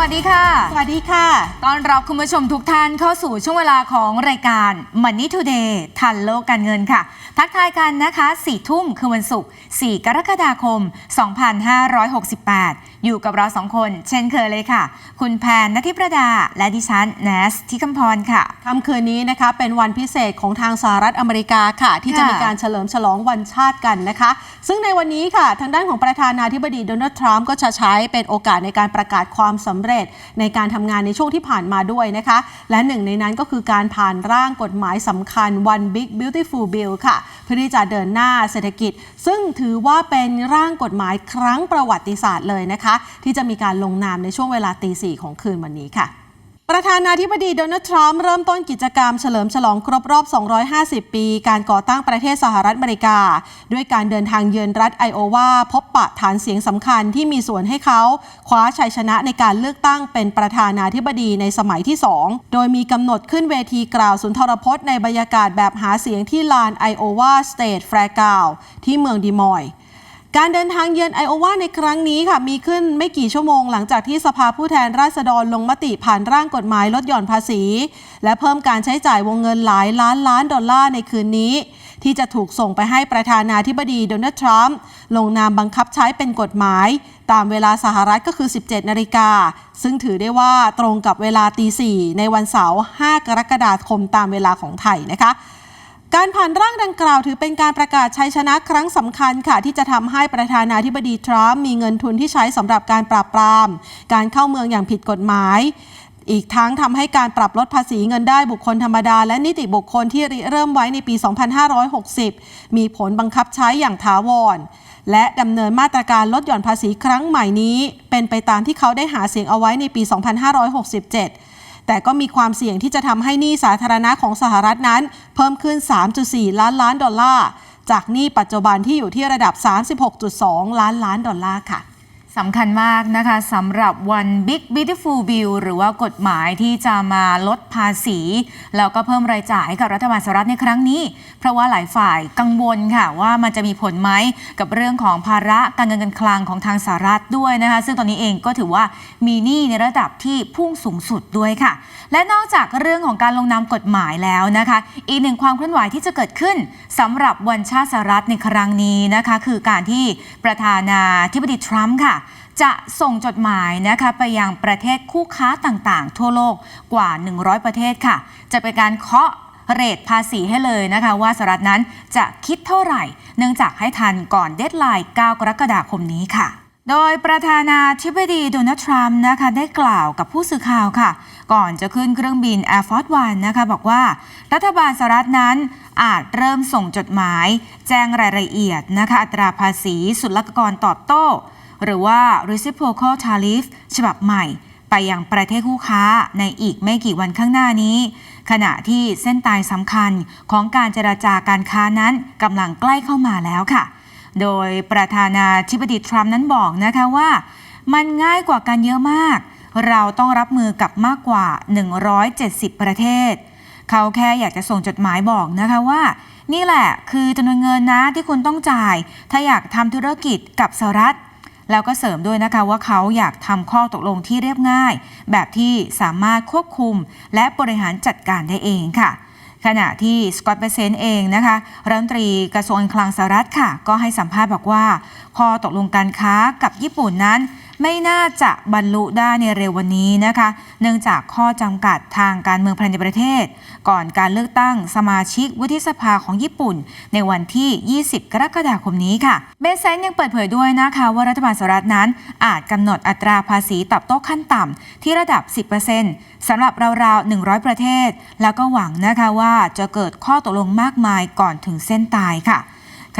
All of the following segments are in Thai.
วัสดีค่ะ สวัสดีค่ะ ต้อนรับคุณผู้ชมทุกท่านเข้าสู่ช่วงเวลาของรายการ Money Today ทันโลกการเงินค่ะ ทักทายกันนะคะ4ทุ่มคือวันศุกร์4กรกฎาคม 2568 อยู่กับเราสองคน เช่นเคยเลยค่ะ คุณแพนนทิประดา และดิฉันแนสทิคำพรค่ะค่ำคืนนี้นะคะ เป็นวันพิเศษของทางสหรัฐอเมริกาค่ะ ที่จะมีการเฉลิมฉลองวันชาติกันนะคะ ซึ่งในวันนี้ค่ะ ทางด้านของประธานาธิบดีโดนัลด์ทรัมป์ก็จะใช้เป็นโอกาสในการประกาศความสำเร็จในการทำงานในช่วงที่ผ่านมาด้วยนะคะ และหนึ่งในนั้นก็คือการผ่านร่างกฎหมายสำคัญ One Big Beautiful Bill ค่ะ เพื่อที่จะเดินหน้าเศรษฐกิจ ซึ่งถือว่าเป็นร่างกฎหมายครั้งประวัติศาสตร์เลยนะคะที่จะมีการลงนามในช่วงเวลาตีสี่ของคืนวันนี้ค่ะประธานาธิบดีโดนัลด์ทรัมป์เริ่มต้นกิจกรรมเฉลิมฉลองครบรอบ 250 ปี การก่อตั้งประเทศสหรัฐอเมริกา ด้วยการเดินทางเยือนรัฐไอโอวาพบปะฐานเสียงสำคัญที่มีส่วนให้เขาคว้าชัยชนะในการเลือกตั้งเป็นประธานาธิบดีในสมัยที่ 2 โดยมีกำหนดขึ้นเวทีกล่าวสุนทรพจน์ในบรรยากาศแบบหาเสียงที่ลานไอโอวาสเตทแฟร์กาวที่เมืองดีมอย การเดินทางเยือนไอโอวาในครั้งนี้ค่ะมีขึ้นไม่กี่ชั่วโมงหลังจากที่สภาผู้แทนราษฎรลงมติผ่านร่างกฎหมายลดหย่อนภาษี และเพิ่มการใช้จ่ายวงเงินหลายล้านล้านดอลลาร์ในคืนนี้ ที่จะถูกส่งไปให้ประธานาธิบดีโดนัลด์ทรัมป์ลงนามบังคับใช้เป็นกฎหมาย ตามเวลาสหรัฐก็คือ 17 นาฬิกา ซึ่งถือได้ว่าตรงกับเวลาตีสี่ในวันเสาร์ 5 กรกฎาคมตามเวลาของไทยนะคะ การผ่านร่างดังกล่าวถือเป็นการประกาศชัยชนะครั้งสำคัญค่ะ ที่จะทำให้ประธานาธิบดีทรัมป์มีเงินทุนที่ใช้สำหรับการปราบปราม การเข้าเมืองอย่างผิดกฎหมาย อีกทั้งทำให้การปรับลดภาษีเงินได้บุคคลธรรมดา และนิติบุคคลที่ริเริ่มไว้ในปี 2560 มีผลบังคับใช้อย่างถาวร และดำเนินมาตรการลดหย่อนภาษีครั้งใหม่นี้ เป็นไปตามที่เขาได้หาเสียงเอาไว้ในปี 2567 แต่ก็มีความเสี่ยงที่จะทำให้หนี้สาธารณะของสหรัฐนั้น เพิ่มขึ้น 3.4 ล้านล้านดอลลาร์ จากหนี้ปัจจุบันที่อยู่ที่ระดับ 36.2 ล้านล้านดอลลาร์ค่ะสำคัญมากนะคะสำหรับวัน Big Beautiful Bill หรือว่ากฎหมายที่จะมาลดภาษี แล้วก็เพิ่มรายจ่ายให้กับรัฐบาลสหรัฐในครั้งนี้เพราะว่าหลายฝ่ายกังวลค่ะว่ามันจะมีผลไหมกับเรื่องของภาระการเงินการคลังของทางสหรัฐด้วยนะคะ ซึ่งตอนนี้เองก็ถือว่ามีหนี้ในระดับที่พุ่งสูงสุดด้วยค่ะ และนอกจากเรื่องของการลงนามกฎหมายแล้วนะคะ อีกหนึ่งความเคลื่อนไหวที่จะเกิดขึ้นสำหรับวันชาติสหรัฐในครั้งนี้นะคะ คือการที่ประธานาธิบดีทรัมป์ค่ะจะส่งจดหมายนะคะไปยังประเทศคู่ค้าต่างๆ ทั่วโลกกว่า 100 ประเทศค่ะ จะเป็นการเคาะ เรทภาษีให้เลยนะคะว่าสหรัฐนั้นจะคิดเท่าไหร่ เนื่องจากให้ทันก่อนเดดไลน์ 9 กรกฎาคมนี้ค่ะโดยประธานาธิบดีโดนัลด์ทรัมป์นะคะได้กล่าวกับผู้สื่อข่าวค่ะ ก่อนจะขึ้นเครื่องบิน Air Force One นะคะบอกว่า รัฐบาลสหรัฐนั้นอาจเริ่มส่งจดหมาย แจ้งรายละเอียดนะคะอัตราภาษีศุลกากรตอบโต้ หรือว่า reciprocal tariff ฉบับใหม่ ไปยังประเทศคู่ค้าในอีกไม่กี่วันข้างหน้านี้ ขณะที่เส้นตายสำคัญของการเจราจาการค้านั้นกำลังใกล้เข้ามาแล้วค่ะ โดยประธานาธิบดีทรัมป์นั้นบอกนะคะว่า มันง่ายกว่ากันเยอะมาก เราต้องรับมือกับมากกว่า 170 ประเทศ เขาแค่อยากจะส่งจดหมายบอกนะคะว่า นี่แหละคือจำนวนเงินนะที่คุณต้องจ่าย ถ้าอยากทำธุรกิจกับสหรัฐ แล้วก็เสริมด้วยนะคะว่าเขาอยากทำข้อตกลงที่เรียบง่าย แบบที่สามารถควบคุม และบริหารจัดการได้เองค่ะขณะที่สกอตเปเซนต์เองนะคะรัฐมนตรีกระทรวงคลังสหรัฐค่ะ ก็ให้สัมภาษณ์บอกว่า ข้อตกลงการค้ากับญี่ปุ่นนั้น ไม่น่าจะบรรลุได้ในเร็ววันนี้นะคะ เนื่องจากข้อจำกัดทางการเมืองภายในประเทศ ก่อนการเลือกตั้งสมาชิกวุฒิสภาของญี่ปุ่น ในวันที่ 20 กรกฎาคมนี้ค่ะเบสเซนยังเปิดเผยด้วยนะคะว่ารัฐบาลสหรัฐนั้น อาจกำหนดอัตราภาษีตอบโต้ขั้นต่ำที่ระดับ 10%สำหรับราวๆ 100 ประเทศ แล้วก็หวังนะคะว่าจะเกิดข้อตกลงมากมายก่อนถึงเส้นตายค่ะ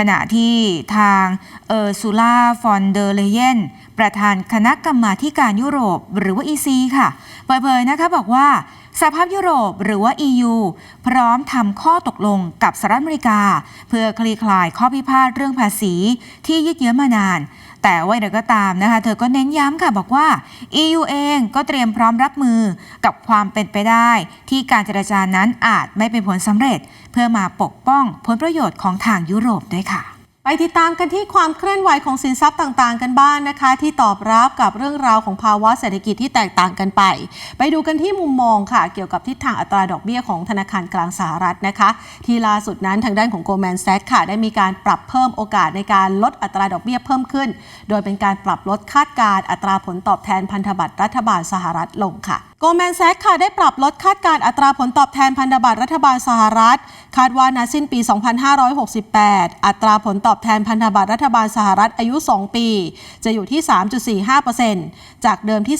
ขณะที่ทางเออร์ซูล่าฟอนเดอร์เลเยนประธานคณะกรรมาการยุโรปหรือว่า EC ค่ะ เปิดเผยนะคะบอกว่าสหภาพยุโรปหรือว่า EU พร้อมทำข้อตกลงกับสหรัฐอเมริกา เพื่อคลี่คลายข้อพิพาทเรื่องภาษีที่ยืดเยื้อมานาน แต่ว่าเดี๋ยวก็ตามนะคะ เธอก็เน้นย้ำค่ะบอกว่า EU เองก็เตรียมพร้อมรับมือกับความเป็นไปได้ ที่การเจรจานั้นอาจไม่เป็นผลสำเร็จ เพื่อมาปกป้องผลประโยชน์ของทางยุโรปด้วยค่ะ ติดตามกันที่ความเคลื่อนไหวของสินทรัพย์ต่างๆ กันบ้างนะคะ ที่ตอบรับกับเรื่องราวของภาวะเศรษฐกิจที่แตกต่างกันไป ไปดูกันที่มุมมองค่ะ เกี่ยวกับทิศทางอัตราดอกเบี้ยของธนาคารกลางสหรัฐนะคะ ที่ล่าสุดนั้นทางด้านของ Goldman Sachs ค่ะ ได้มีการปรับเพิ่มโอกาสในการลดอัตราดอกเบี้ยเพิ่มขึ้น โดยเป็นการปรับลดคาดการอัตราผลตอบแทนพันธบัตรรัฐบาลสหรัฐลงค่ะ Goldman Sachs ค่ะได้ปรับลดคาดการอัตราผลตอบแทนพันธบัตรรัฐบาลสหรัฐ คาดว่าณสิ้นปี 2568 อัตราผลตอบแทนพันธบัตรรัฐบาลสหรัฐอายุ 2 ปี จะอยู่ที่ 3.45%จากเดิมที่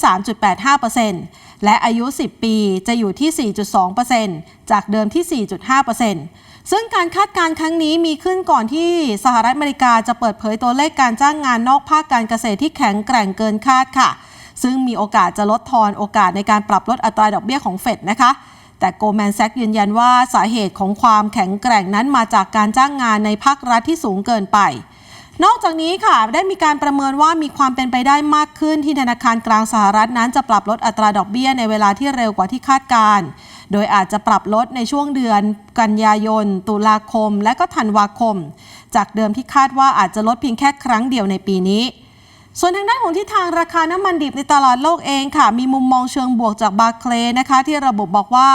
3.85%และอายุ 10 ปีจะอยู่ที่ 4.2%จากเดิมที่ 4.5%ซึ่งการคาดการณ์ครั้งนี้มีขึ้นก่อนที่สหรัฐอเมริกาจะเปิดเผยตัวเลขการจ้างงานนอกภาคการเกษตรที่แข็งแกร่งเกินคาดค่ะ ซึ่งมีโอกาสจะลดทอนโอกาสในการปรับลดอัตราดอกเบี้ยของเฟดนะคะแต่โกลแมนแซกยืนยันว่าสาเหตุของความแข็งแกร่งนั้นมาจากการจ้างงานในภาครัฐที่สูงเกินไป นอกจากนี้ค่ะ ได้มีการประเมินว่ามีความเป็นไปได้มากขึ้นที่ธนาคารกลางสหรัฐนั้นจะปรับลดอัตราดอกเบี้ยในเวลาที่เร็วกว่าที่คาดการ โดยอาจจะปรับลดในช่วงเดือนกันยายน ตุลาคม และก็ธันวาคม จากเดิมที่คาดว่าอาจจะลดเพียงแค่ครั้งเดียวในปีนี้ ส่วนทางด้านของทิศทางราคาน้ำมันดิบในตลาดโลกเองค่ะ มีมุมมองเชิงบวกจากบาร์เคลย์นะคะ ที่ระบุบอกว่า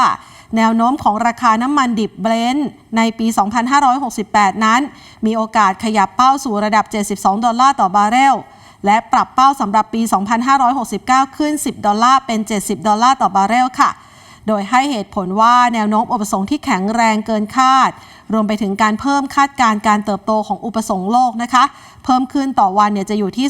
แนวโน้มของราคาน้ำมันดิบเบรนท์ในปี 2568 นั้น มีโอกาสขยับเป้าสู่ระดับ 72 ดอลลาร์ต่อบาร์เรลและปรับเป้าสำหรับปี 2569 ขึ้น 10 ดอลลาร์เป็น 70 ดอลลาร์ต่อบาร์เรลค่ะ โดยให้เหตุผลว่าแนวโน้มอุปสงค์ที่แข็งแรงเกินคาด รวมไปถึงการเพิ่มคาดการณ์การเติบโตของอุปสงค์โลกนะคะ เพิ่มขึ้นต่อวันเนี่ยจะอยู่ที่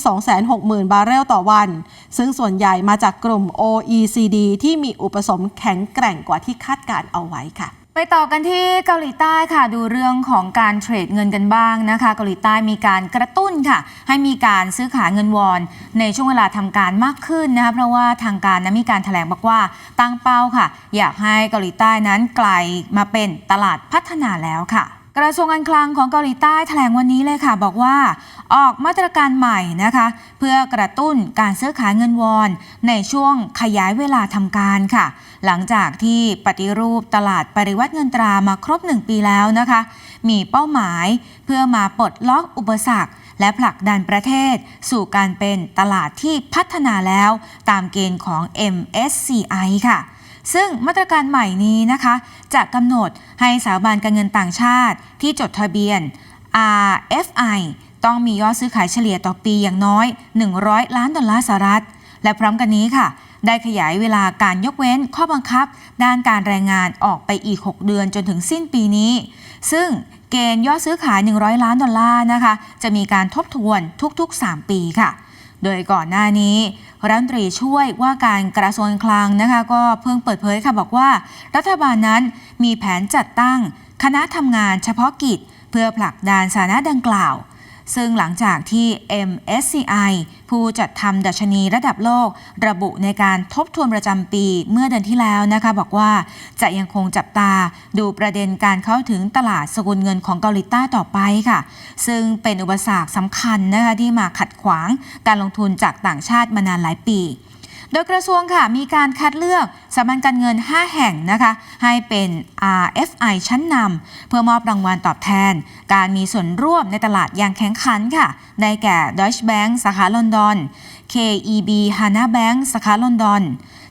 260,000 บาร์เรลต่อวัน ซึ่งส่วนใหญ่มาจากกลุ่ม OECD ที่มีอุปสงค์แข็งแกร่งกว่าที่คาดการเอาไว้ค่ะ ไปต่อกันที่เกาหลีใต้ค่ะดูเรื่องของการเทรดเงินกันบ้างนะคะเกาหลีใต้มีการกระตุ้นค่ะ ให้มีการซื้อขายเงินวอน ในช่วงเวลาทำการมากขึ้นนะคะเพราะว่าทางการนั้นมีการแถลงบอกว่าตั้งเป้าค่ะ อยากให้เกาหลีใต้นั้นกลายมาเป็นตลาดพัฒนาแล้วค่ะ กระทรวงการคลังของเกาหลีใต้แถลงวันนี้เลยค่ะ บอกว่า ออกมาตรการใหม่นะคะ เพื่อกระตุ้นการซื้อขายเงินวอน ในช่วงขยายเวลาทำการค่ะ หลังจากที่ปฏิรูปตลาดปริวัติเงินตรามาครบ1ปีแล้วนะคะ มีเป้าหมายเพื่อมาปลดล็อกอุปสรรคและผลักดันประเทศ สู่การเป็นตลาดที่พัฒนาแล้ว ตามเกณฑ์ของ MSCI ค่ะซึ่งมาตรการใหม่นี้นะคะ จะกำหนดให้สถาบันการเงินต่างชาติที่จดทะเบียน RFI ต้องมียอดซื้อขายเฉลี่ยต่อปีอย่างน้อย 100 ล้านดอลลาร์สหรัฐ และพร้อมกันนี้ค่ะ ได้ขยายเวลาการยกเว้นข้อบังคับ ด้านการแรงงานออกไปอีก 6 เดือนจนถึงสิ้นปีนี้ ซึ่งเกณฑ์ยอดซื้อขาย 100 ล้านดอลลาร์นะคะ จะมีการทบทวนทุกๆ 3 ปีค่ะ โดยก่อนหน้านี้รัฐมนตรีช่วยว่าการกระทรวงคลังนะคะก็เพิ่งเปิดเผยค่ะบอกว่า รัฐบาลนั้นมีแผนจัดตั้ง คณะทำงานเฉพาะกิจ เพื่อผลักดันสาระดังกล่าว ซึ่งหลังจากที่ MSCI ผู้จัดทำดัชนีระดับโลก ระบุในการทบทวนประจำปีเมื่อเดือนที่แล้วนะคะ บอกว่าจะยังคงจับตาดูประเด็นการเข้าถึงตลาดสกุลเงินของเกาหลีใต้ต่อไปค่ะ ซึ่งเป็นอุปสรรคสำคัญนะคะที่มาขัดขวางการลงทุนจากต่างชาติมานานหลายปี โดยกระทรวงค่ะมีการคัดเลือกสถาบันการเงิน 5 แห่งนะคะให้เป็น RFI ชั้นนำเพื่อมอบรางวัลตอบแทน การมีส่วนร่วมในตลาดอย่างแข่งขันค่ะ ได้แก่ Deutsche Bank สาขาลอนดอน KEB Hana Bank สาขาลอนดอน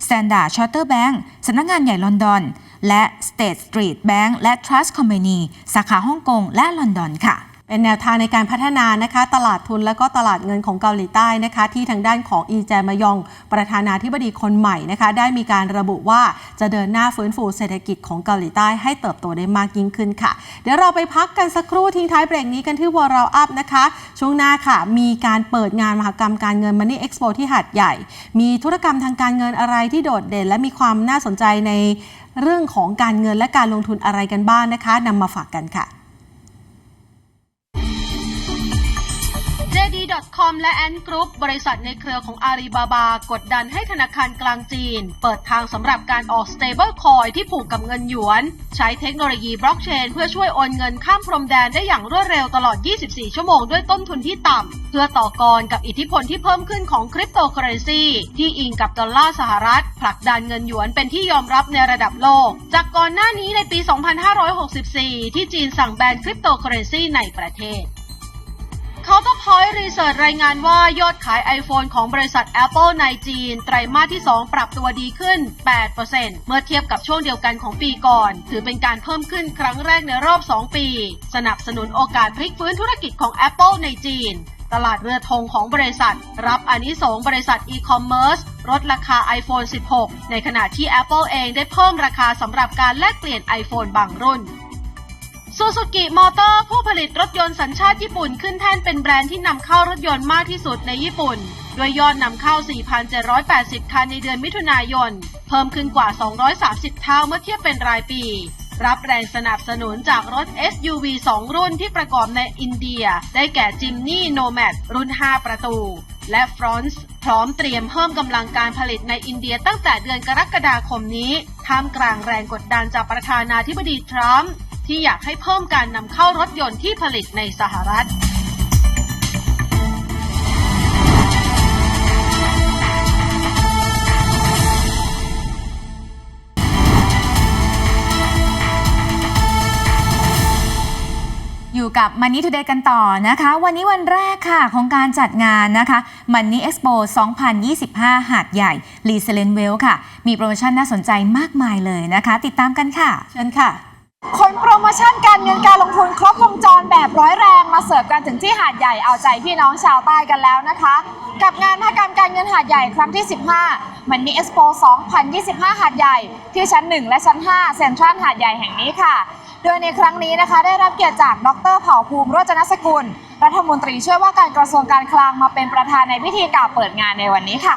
Standard Charter Bank สำนักงานใหญ่ลอนดอน และ State Street Bank และ Trust Company สาขาฮ่องกงและลอนดอนค่ะ เป็นแนวทางในการพัฒนานะคะ ตลาดทุนและก็ตลาดเงินของเกาหลีใต้นะคะ ที่ทางด้านของอีแจมยอง ประธานาธิบดีคนใหม่นะคะ ได้มีการระบุว่าจะเดินหน้าฟื้นฟูเศรษฐกิจของเกาหลีใต้ให้เติบโตได้มากยิ่งขึ้นค่ะ เดี๋ยวเราไปพักกันสักครู่ทิ้งท้ายเบรกนี้กันที่วอร์อัพนะคะ ช่วงหน้าค่ะ มีการเปิดงานมหกรรมการเงิน Money Expo ที่หาดใหญ่ มีธุรกรรมทางการเงินอะไรที่โดดเด่น และมีความน่าสนใจในเรื่องของการเงินและการลงทุนอะไรกันบ้างนะคะนำมาฝากกันค่ะ com และ Ant Group บริษัทในเครือของอาลีบาบากดดันให้ธนาคารกลางจีน เปิดทางสำหรับการออก Stable Coin ที่ผูกกับเงินหยวน ใช้เทคโนโลยีบล็อกเชนเพื่อช่วยโอนเงินข้ามพรมแดนได้อย่างรวดเร็วตลอด 24 ชั่วโมงด้วยต้นทุนที่ต่ำ เพื่อต่อกรกับอิทธิพลที่เพิ่มขึ้นของคริปโตเคอเรนซีที่อิงกับดอลลาร์สหรัฐ ผลักดันเงินหยวนเป็นที่ยอมรับในระดับโลก จากก่อนหน้านี้ในปี 2564 ที่จีนสั่งแบนคริปโตเคอเรนซีในประเทศ Point Research รายงานว่ายอดขาย iPhone ของบริษัท Apple ในจีน ไตรมาสที่ 2 ปรับตัวดีขึ้น 8%เมื่อเทียบกับช่วงเดียวกันของปีก่อน ถือเป็นการเพิ่มขึ้นครั้งแรกในรอบ 2 ปี สนับสนุนโอกาสพลิกฟื้นธุรกิจของ Apple ในจีน ตลาดเรือธงของบริษัท รับอานิสงส์บริษัทอีคอมเมิร์ซลดราคา iPhone 16 ในขณะที่ Apple เองได้เพิ่มราคาสำหรับการแลกเปลี่ยน iPhone บางรุ่น ซูซูกิมอเตอร์ผู้ผลิตรถยนต์สัญชาติญี่ปุ่นขึ้นแท่นเป็นแบรนด์ที่นำเข้ารถยนต์มากที่สุดในญี่ปุ่น โดยยอดนำเข้า 4,780 คันในเดือนมิถุนายน เพิ่มขึ้นกว่า 230 เท่าเมื่อเทียบเป็นรายปี รับแรงสนับสนุนจากรถ SUV 2 รุ่นที่ประกอบในอินเดีย ได้แก่จิมนี่โนแมดรุ่น 5 ประตู และฟรอนซ์พร้อมเตรียมเพิ่มกำลังการผลิตในอินเดียตั้งแต่เดือนกรกฎาคมนี้ ท่ามกลางแรงกดดันจากประธานาธิบดีทรัมป์ ที่อยากให้เพิ่มการนำเข้ารถยนต์ที่ผลิตในสหรัฐ อยู่กับ Money Today กันต่อนะคะ วันนี้วันแรกค่ะของการจัดงานนะคะ Money Expo 2025 หาดใหญ่ l e s l e n w e l l ค่ะ มีโปรโมชั่นน่าสนใจมากมายเลยนะคะ ติดตามกันค่ะ เชิญค่ะ คนโปรโมชั่นการเงินการลงทุนครบวงจรแบบร้อยแรงมาเสิร์ฟกันถึงที่หาดใหญ่เอาใจพี่น้องชาวใต้กันแล้วนะคะ กับงานมหกรรมการเงินหาดใหญ่ครั้งที่ 15 มันนี่เอ็กซ์โป 2025 หาดใหญ่ ที่ชั้น 1 และชั้น 5 เซ็นทรัลหาดใหญ่แห่งนี้ค่ะ โดยในครั้งนี้นะคะได้รับเกียรติจากดรเผ่าภูมิโรจนสกุล รัฐมนตรีช่วยว่าการกระทรวงการคลังมาเป็นประธานในพิธีกล่าวเปิดงานในวันนี้ค่ะ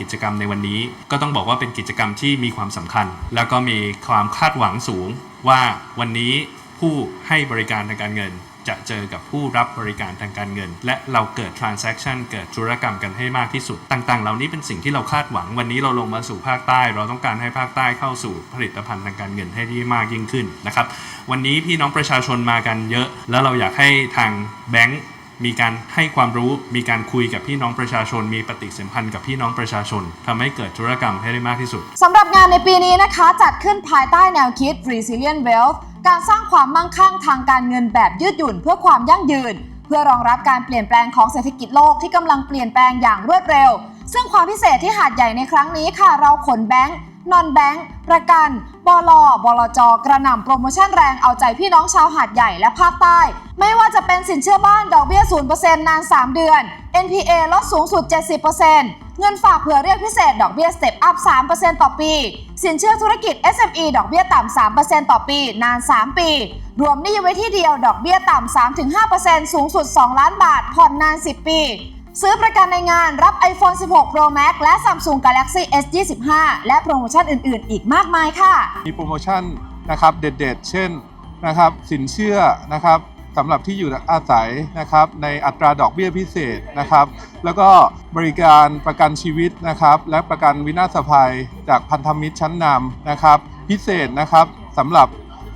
กิจกรรมในวันนี้ ก็ต้องบอกว่าเป็นกิจกรรมที่มีความสำคัญ แล้วก็มีความคาดหวังสูง ว่าวันนี้ผู้ให้บริการทางการเงิน จะเจอกับผู้รับบริการทางการเงิน และเราเกิด transaction เกิดธุรกรรมกันให้มากที่สุด ต่างๆ เหล่านี้เป็นสิ่งที่เราคาดหวัง วันนี้เราลงมาสู่ภาคใต้ เราต้องการให้ภาคใต้เข้าสู่ผลิตภัณฑ์ทางการเงินให้ได้มากยิ่งขึ้นนะครับ วันนี้พี่น้องประชาชนมากันเยอะ แล้วเราอยากให้ทางแบงก์ มีการให้ความรู้ มีการคุยกับพี่น้องประชาชน มีปฏิสัมพันธ์กับพี่น้องประชาชนทำให้เกิดธุรกรรมให้ได้มากที่สุดสำหรับงานในปีนี้นะคะ จัดขึ้นภายใต้แนวคิด Resilient Wealth การสร้างความมั่งคั่งทางการเงินแบบยืดหยุ่นเพื่อความยั่งยืน เพื่อรองรับการเปลี่ยนแปลงของเศรษฐกิจโลกที่กำลังเปลี่ยนแปลงอย่างรวดเร็ว ซึ่งความพิเศษที่หาดใหญ่ในครั้งนี้ค่ะ เราขนแบงค์ นอนแบงค์ประกันบลบลจ กระหน่ำโปรโมชั่นแรงเอาใจพี่น้องชาวหาดใหญ่และภาคใต้ ไม่ว่าจะเป็นสินเชื่อบ้านดอกเบี้ย 0%นาน 3 เดือน NPA ลดสูงสุด 70%เงินฝากเผื่อเรียกพิเศษ ดอกเบี้ยสเต็ปอัพ 3%ต่อปี สินเชื่อธุรกิจ SME ดอกเบี้ยต่ำ 3%ต่อปี นาน 3 ปี รวมหนี้ไว้ที่เดียวดอกเบี้ยต่ำ 3-5%สูงสุด 2 ล้านบาทผ่อนนาน 10 ปี ซื้อประกันในงานรับ iPhone 16 Pro Max และ Samsung Galaxy S25 และโปรโมชั่นอื่น ๆ อีกมากมายค่ะ มีโปรโมชั่นนะครับเด็ดๆ เช่นนะครับสินเชื่อนะครับสำหรับที่อยู่อาศัยนะครับในอัตราดอกเบี้ยพิเศษนะครับ แล้วก็บริการประกันชีวิตนะครับและประกันวินาศภัยจากพันธมิตรชั้นนำนะครับ พิเศษนะครับสำหรับ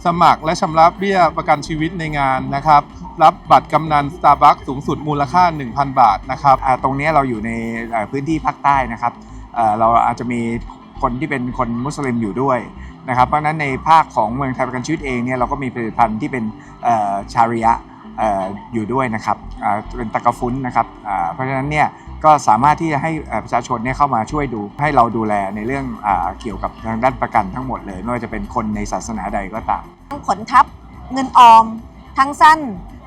สมัครและชำระเบี้ยประกันชีวิตในงานนะครับ รับบัตรกำนัน Starbucks สูงสุดมูลค่า 1,000 บาทนะครับ อ่าตรงเนี้ยเราอยู่ในเอ่อพื้นที่ภาคใต้นะครับเอ่อเราอาจจะมีคนที่เป็นคนมุสลิมอยู่ด้วยนะครับ เพราะฉะนั้นในภาคของเมืองไทยประกันชีวิตเองเนี่ยเราก็มีผลิตภัณฑ์ที่เป็นเอ่อชาริยะเอ่ออยู่ด้วยนะครับอ่าเป็นตะกะฟุนนะครับอ่าเพราะฉะนั้นเนี่ย ก็สามารถที่จะให้ประชาชนเนี่ยเข้ามาช่วยดูให้เราดูแลในเรื่องอเกี่ยวกับทางด้านประกันทั้งหมดเลย ไม่ว่าจะเป็นคนในศาสนาใดก็ตามทั้งผลทับเงินออม ทั้งสั้น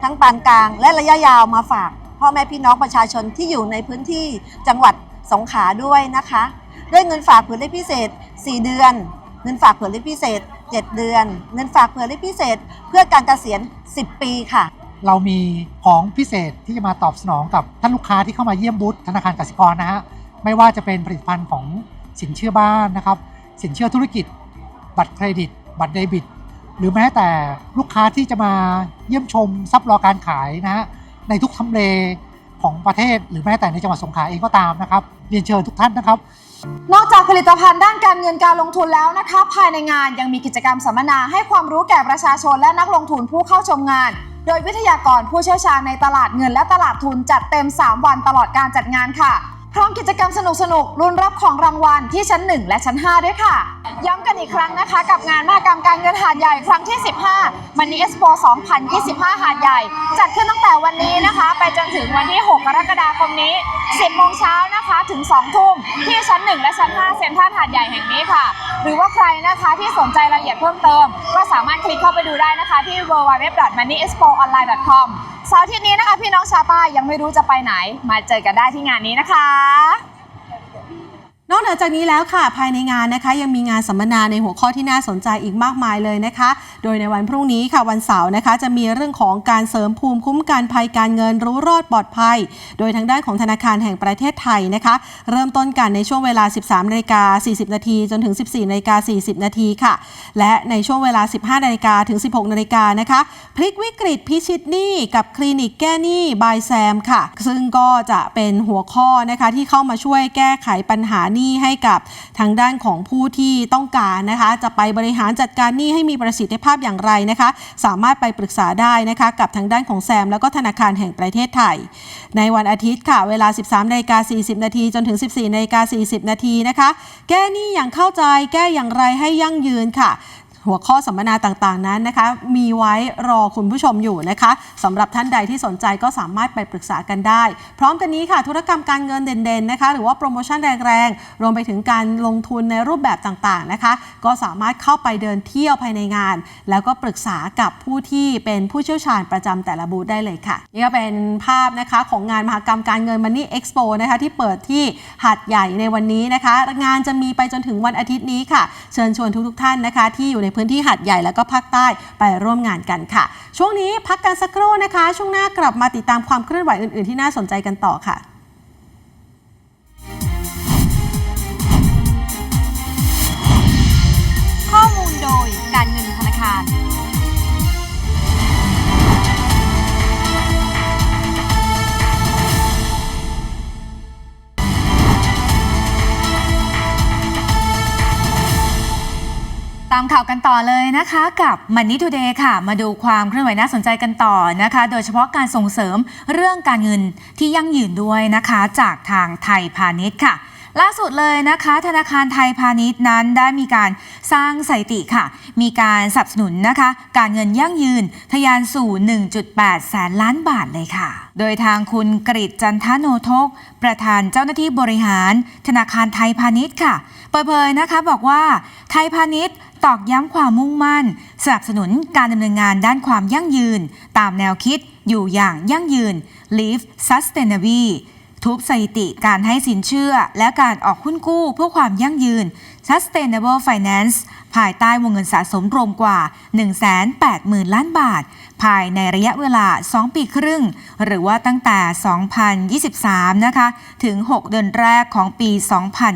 ทั้งปานกลาง และระยะยาวมาฝาก พ่อแม่พี่น้องประชาชนที่อยู่ในพื้นที่จังหวัดสงขลาด้วยนะคะ ด้วยเงินฝากเผื่อเลขพิเศษ 4 เดือน เงินฝากเผื่อเลขพิเศษ 7 เดือน เงินฝากเผื่อเลขพิเศษ เพื่อการเกษียณ 10 ปีค่ะ เรามีของพิเศษที่จะมาตอบสนองกับท่านลูกค้าที่เข้ามาเยี่ยมบูธธนาคารกสิกรนะฮะไม่ว่าจะเป็นผลิตภัณฑ์ของสินเชื่อบ้านนะครับสินเชื่อธุรกิจ บัตรเครดิต บัตรเดบิต หรือแม้แต่ลูกค้าที่จะมาเยี่ยมชมทรัพย์รอการขายนะฮะในทุกทำเลของประเทศ หรือแม้แต่ในจังหวัดสงขลาเองก็ตามนะครับเรียนเชิญทุกท่านนะครับ นอกจากผลิตภัณฑ์ด้านการเงินการลงทุนแล้วนะคะ ภายในงานยังมีกิจกรรมสัมมนาให้ความรู้แก่ประชาชนและนักลงทุนผู้เข้าชมงาน โดยวิทยากรผู้เชี่ยวชาญในตลาดเงินและตลาดทุนจัดเต็ม 3 วันตลอดการจัดงานค่ะ พร้อมกิจกรรมสนุกๆลุ้นรับของรางวัลที่ชั้น 1 และชั้น 5 ด้วยค่ะ ย้ำกันอีกครั้งนะคะ กับงานมหกรรมการเงินหาดใหญ่ครั้งที่ 15มันนี่เอ็กซ์โป2025 หาดใหญ่ จัดขึ้นตั้งแต่วันนี้นะคะ ไปจนถึงวันที่ 6 กรกฎาคมนี้ 10 โมงเช้านะคะถึง 2 ทุ่มที่ชั้น 1 และชั้น 5 เซ็นทรัลหาดใหญ่แห่งนี้ค่ะ หรือว่าใครนะคะที่สนใจรายละเอียดเพิ่มเติม ก็สามารถคลิกเข้าไปดูได้นะคะที่ www.moneyexpoonline.com เสาร์อาทิตย์นี้นะคะพี่น้องชาวใต้ยังไม่รู้จะไปไหน มาเจอกันได้ที่งานนี้นะคะ啊 นอกเหนือจากนี้แล้วค่ะ ภายในงานนะคะ ยังมีงานสัมมนาในหัวข้อที่น่าสนใจอีกมากมายเลยนะคะ โดยในวันพรุ่งนี้ค่ะวันเสาร์นะคะ จะมีเรื่องของการเสริมภูมิคุ้มกันภัยการเงินรู้รอดปลอดภัย โดยทางด้านของธนาคารแห่งประเทศไทยนะคะ เริ่มต้นกันในช่วงเวลา 13นาฬิกา40 นาทีจนถึง 14นาฬิกา40 นาทีค่ะ และในช่วงเวลา 15นาฬิกาถึง 16นาฬิกานะคะพลิกวิกฤตพิชิตหนี้กับคลินิกแก้หนี้บายแซมค่ะ ซึ่งก็จะเป็นหัวข้อนะคะที่เข้ามาช่วยแก้ไขปัญหาหนี้ให้กับทางด้านของผู้ที่ต้องการนะคะ จะไปบริหารจัดการหนี้ให้มีประสิทธิภาพอย่างไรนะคะ สามารถไปปรึกษาได้นะคะกับทางด้านของแซม แล้วก็ธนาคารแห่งประเทศไทย ในวันอาทิตย์ค่ะ เวลา 13นาฬิกา40นาทีจนถึง 14นาฬิกา40นาทีนะคะ แก้หนี้อย่างเข้าใจแก้อย่างไรให้ยั่งยืนค่ะ หัวข้อสัมมนาต่างๆนั้นนะคะ มีไว้รอคุณผู้ชมอยู่นะคะสำหรับท่านใดที่สนใจก็สามารถไปปรึกษากันได้ พร้อมกันนี้ค่ะ ธุรกรรมการเงินเด่นๆนะคะหรือว่าโปรโมชั่นแรงๆ รวมไปถึงการลงทุนในรูปแบบต่างๆนะคะ ก็สามารถเข้าไปเดินเที่ยวภายในงาน แล้วก็ปรึกษากับผู้ที่เป็นผู้เชี่ยวชาญประจำแต่ละบูธได้เลยค่ะ นี่ก็เป็นภาพนะคะของงานมหกรรมการเงิน Money Expo นะคะที่เปิดที่หาดใหญ่ในวันนี้นะคะ งานจะมีไปจนถึงวันอาทิตย์นี้ค่ะ เชิญชวนทุกๆท่านนะคะ ที่อยู่ในพื้นที่หัดใหญ่แล้วก็ภาคใต้ไปร่วมงานกันค่ะ ช่วงนี้พักกันสักครู่นะคะ ช่วงหน้ากลับมาติดตามความเคลื่อนไหวอื่นๆที่น่าสนใจกันต่อค่ะ ตามข่าวกันต่อเลยนะคะกับ Money Today ค่ะ มาดูความเคลื่อนไหวน่าสนใจกันต่อนะคะ โดยเฉพาะการส่งเสริมเรื่องการเงินที่ยั่งยืนด้วยนะคะ จากทางไทยพาณิชย์ค่ะล่าสุดเลยนะคะ ธนาคารไทยพาณิชย์นั้นได้มีการสร้างสถิติค่ะ มีการสนับสนุนนะคะ การเงินยั่งยืน ทะยานสู่ 1.8 แสนล้านบาทเลยค่ะ โดยทางคุณกริจันทโนทก ประธานเจ้าหน้าที่บริหาร ธนาคารไทยพาณิชย์ค่ะ เปิดเผยนะคะบอกว่าไทยพาณิชย์ ตอกย้ำความมุ่งมั่น สนับสนุนการดำเนินงานด้านความยั่งยืน ตามแนวคิดอยู่อย่างยั่งยืน Live Sustainably ทุบสถิติการให้สินเชื่อ และการออกหุ้นกู้เพื่อความยั่งยืน Sustainable Finance ภายใต้วงเงินสะสมรวมกว่า 180,000 ล้านบาท ภายในระยะเวลา 2 ปีครึ่ง หรือว่าตั้งแต่ 2023 นะคะ ถึง 6 เดือนแรกของปี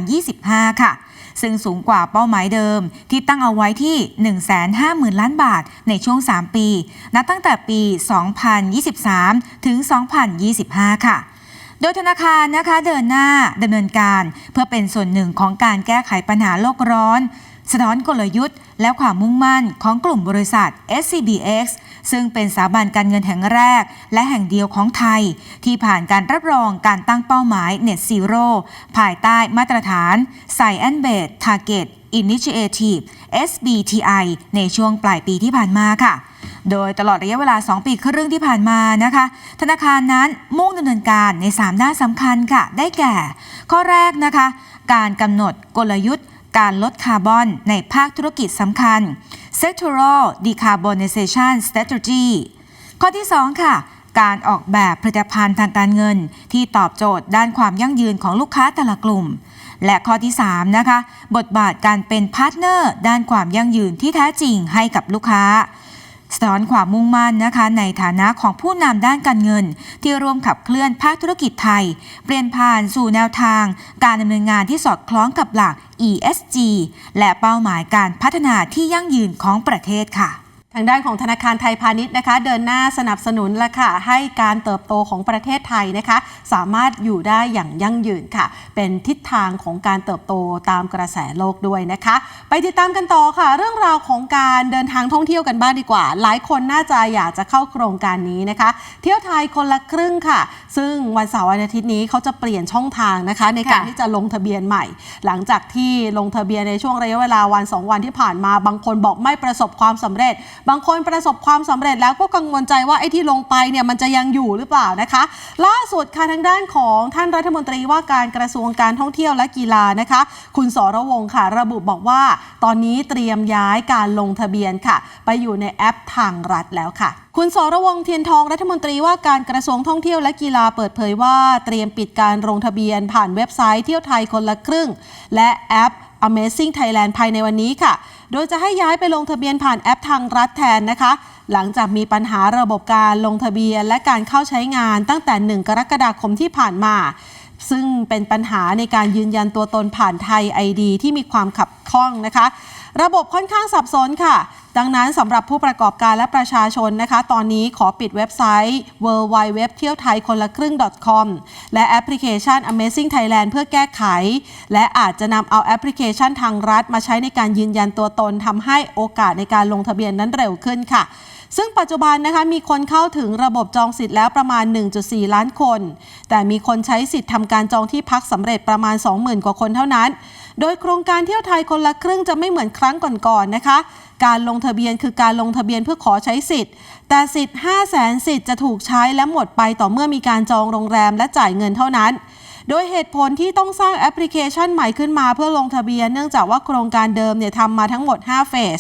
2025 ค่ะ ซึ่งสูงกว่าเป้าหมายเดิม ที่ตั้งเอาไว้ที่ 150,000 ล้านบาทในช่วง 3 ปี นับตั้งแต่ปี 2023 ถึง 2025 ค่ะโดยธนาคารนะคะเดินหน้าดำเนินการเพื่อเป็นส่วนหนึ่งของการแก้ไขปัญหาโลกร้อน สะท้อนกลยุทธ์ และความมุ่งมั่นของกลุ่มบริษัท SCBX ซึ่งเป็นสถาบันการเงินแห่งแรก และแห่งเดียวของไทย ที่ผ่านการรับรองการตั้งเป้าหมาย Net Zero ภายใต้มาตรฐาน Science Based Target Initiative SBTI ในช่วงปลายปีที่ผ่านมาค่ะ โดยตลอดระยะเวลา 2 ปีครึ่งที่ผ่านมานะคะ ธนาคารนั้นมุ่งดำเนินการใน3ด้านสำคัญค่ะ ได้แก่ ข้อแรกนะคะ การกำหนดกลยุทธ์ การลดคาร์บอนในภาคธุรกิจสำคัญ Sectoral Decarbonization Strategy ข้อที่ 2 ค่ะ การออกแบบผลิตภัณฑ์ทางการเงิน ที่ตอบโจทย์ด้านความยั่งยืนของลูกค้าแต่ละกลุ่ม และข้อที่ 3 นะคะ บทบาทการเป็นพาร์ทเนอร์ด้านความยั่งยืนที่แท้จริงให้กับลูกค้า สะท้อนความมุ่งมั่นนะคะในฐานะของผู้นำด้านการเงิน ที่ร่วมขับเคลื่อนภาคธุรกิจไทย เปลี่ยนผ่านสู่แนวทาง การดำเนินงานที่สอดคล้องกับหลัก ESG และเป้าหมายการพัฒนาที่ยั่งยืนของประเทศค่ะ ทางด้านของธนาคารไทยพาณิชย์นะคะ เดินหน้าสนับสนุนละค่ะให้การเติบโตของประเทศไทยนะคะ สามารถอยู่ได้อย่างยั่งยืนค่ะ เป็นทิศทางของการเติบโตตามกระแสโลกด้วยนะคะ ไปติดตามกันต่อค่ะ เรื่องราวของการเดินทางท่องเที่ยวกันบ้างดีกว่า หลายคนน่าจะอยากจะเข้าโครงการนี้นะคะ เที่ยวไทยคนละครึ่งค่ะ ซึ่งวันเสาร์วันอาทิตย์นี้เขาจะเปลี่ยนช่องทางนะคะ ในการค่ะที่จะลงทะเบียนใหม่ หลังจากที่ลงทะเบียนในช่วงระยะเวลาวัน 2 วันที่ผ่านมาบางคนบอกไม่ประสบความสำเร็จบางคนประสบความสำเร็จแล้วก็กังวลใจว่าไอ้ที่ลงไปเนี่ยมันจะยังอยู่หรือเปล่านะคะ ล่าสุดค่ะทางด้านของท่านรัฐมนตรีว่าการกระทรวงการท่องเที่ยวและกีฬานะคะ คุณสรวงค่ะ ระบุบอกว่า ตอนนี้เตรียมย้ายการลงทะเบียนค่ะ ไปอยู่ในแอปทางรัฐแล้วค่ะคุณสรวงเทียนทองรัฐมนตรีว่าการกระทรวงท่องเที่ยวและกีฬาเปิดเผยว่า เตรียมปิดการลงทะเบียนผ่านเว็บไซต์เที่ยวไทยคนละครึ่ง และแอป Amazing Thailand ภายในวันนี้ค่ะ โดยจะให้ย้ายไปลงทะเบียนผ่านแอปทางรัฐแทนนะคะ หลังจากมีปัญหาระบบการลงทะเบียนและการเข้าใช้งานตั้งแต่ 1 กรกฎาคมที่ผ่านมา ซึ่งเป็นปัญหาในการยืนยันตัวตนผ่านไทย ID ที่มีความขับข้องนะคะ ระบบค่อนข้างสับสนค่ะ ดังนั้นสำหรับผู้ประกอบการและประชาชนนะคะ ตอนนี้ขอปิดเว็บไซต์ w w w เที่ยวไทยคนละครึ่ง .com และแอปพลิเคชัน Amazing Thailand เพื่อแก้ไข และอาจจะนำเอาแอปพลิเคชันทางรัฐมาใช้ในการยืนยันตัวตนทำให้โอกาสในการลงทะเบียนนั้นเร็วขึ้นค่ะซึ่งปัจจุบันนะคะมีคนเข้าถึงระบบจองสิทธิ์แล้วประมาณ 1.4 ล้านคน แต่มีคนใช้สิทธิ์ทำการจองที่พักสำเร็จประมาณ 20,000 กว่าคนเท่านั้น โดยโครงการเที่ยวไทยคนละครึ่งจะไม่เหมือนครั้งก่อนๆนะคะ การลงทะเบียนคือการลงทะเบียนเพื่อขอใช้สิทธิ์ แต่สิทธิ์ 5 0 0แสนสิทธิ์จะถูกใช้และหมดไปต่อเมื่อมีการจองโรงแรมและจ่ายเงินเท่านั้น โดยเหตุผลที่ต้องสร้างแอปพลิเคชันใหม่ขึ้นมาเพื่อลงทะเบียน เนื่องจากว่าโครงการเดิมเนี่ยทำมาทั้งหมด 5 เฟส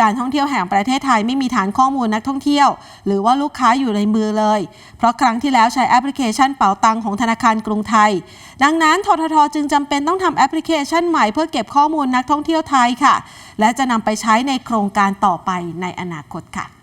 การท่องเที่ยวแห่งประเทศไทยไม่มีฐานข้อมูลนักท่องเที่ยว หรือว่าลูกค้าอยู่ในมือเลย เพราะครั้งที่แล้วใช้แอปพลิเคชันเป๋าตังของธนาคารกรุงไทย ดังนั้นทททจึงจำเป็นต้องทำแอปพลิเคชันใหม่เพื่อเก็บข้อมูลนักท่องเที่ยวไทยค่ะ และจะนำไปใช้ในโครงการต่อไปในอนาคตค่ะ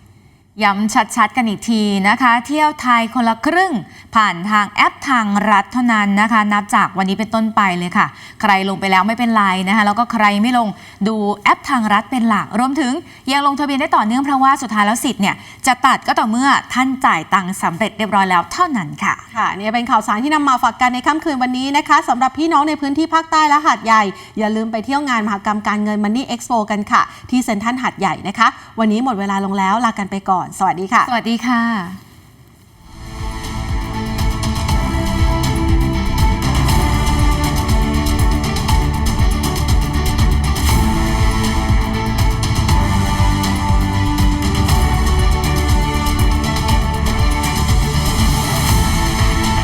ย้ำชัดๆ กันอีกทีนะคะ เที่ยวไทยคนละครึ่ง ผ่านทางแอปทางรัฐเท่านั้นนะคะ นับจากวันนี้เป็นต้นไปเลยค่ะ ใครลงไปแล้วไม่เป็นไรนะคะ แล้วก็ใครไม่ลงดูแอปทางรัฐเป็นหลัก รวมถึงยังลงทะเบียนได้ต่อเนื่องเพราะว่าสุดท้ายแล้วสิทธิ์เนี่ยจะตัดก็ต่อเมื่อท่านจ่ายตังค์สำเร็จเรียบร้อยแล้วเท่านั้นค่ะ ค่ะเนี่ยเป็นข่าวสารที่นำมาฝากกันในค่ำคืนวันนี้นะคะสำหรับพี่น้องในพื้นที่ภาคใต้และหาดใหญ่ อย่าลืมไปเที่ยวงานมหกรรมการเงินมันนี่เอ็กซ์โปกันค่ะ ที่เซ็นทรัลหาดใหญ่นะคะ วันนี้หมดเวลาลงแล้วลากันไปก่อนสวัสดีค่ะ สวัสดีค่ะ